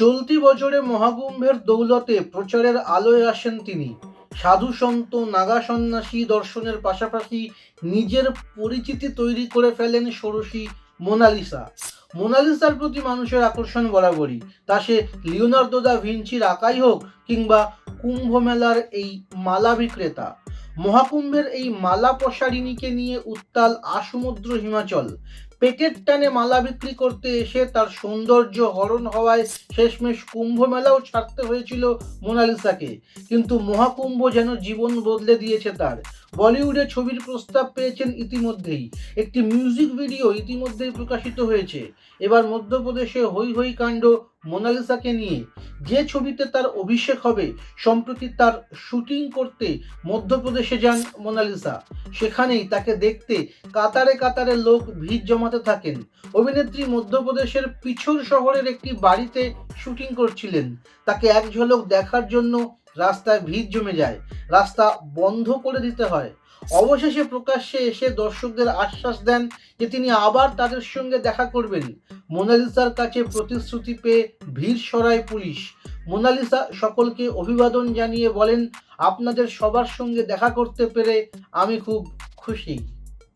চলতি বছরে মহাকুম্ভের দৌলতে প্রচারের আলোয় আসেন তিনি। সাধু সন্ত নাগা সন্ন্যাসী দর্শনের পাশাপাশি নিজের পরিচিতি তৈরি করে ফেলেন ষোড়শী মোনালিসা। মোনালিসার প্রতি মানুষের আকর্ষণ বরাবরই। তা সে লিওনার্দো দা ভিঞ্চির আঁকাই হোক কিংবা কুম্ভ মেলার এই মালা বিক্রেতা। মহাকুম্ভের এই মালা প্রসারিণীকে নিয়ে উত্তাল আসমুদ্র হিমাচল। পেটের টানে মালা বিক্রি করতে এসে তার সৌন্দর্য হরণ হওয়ায় শেষমেশ কুম্ভ মেলাও ছাড়তে হয়েছিল মোনালিসাকে। কিন্তু মহাকুম্ভ যেন জীবন বদলে দিয়েছে তার। বলিউডে ছবির প্রস্তাব পেয়েছেন ইতিমধ্যেই। একটি মিউজিক ভিডিও ইতিমধ্যেই প্রকাশিত হয়েছে। এবার মধ্যপ্রদেশে হৈ হৈ কাণ্ড মোনালিসাকে নিয়ে যে ছবিতে তার অভিষেক হবে, সম্প্রতি তার শুটিং করতে মধ্যপ্রদেশে যান মোনালিসা। সেখানেই তাকে দেখতে কাতারে কাতারে লোক ভিড় জমাতে থাকেন। অভিনেত্রী মধ্যপ্রদেশের পিছুর শহরের একটি বাড়িতে শুটিং করছিলেন। তাকে এক ঝলক দেখার জন্য রাস্তায় ভিড় জমে যায়। রাস্তা বন্ধ করে দিতে হয়। অবশেষে প্রকাশ্যে এসে দর্শকদের আশ্বাস দেন যে তিনি আবার তাদের সঙ্গে দেখা করবেন। মোনালিসার কাছে প্রতিশ্রুতি পেয়ে ভিড় সরায় পুলিশ। মোনালিসা সকলকে অভিবাদন জানিয়ে বলেন, আপনাদের সবার সঙ্গে দেখা করতে পেরে আমি খুব খুশি।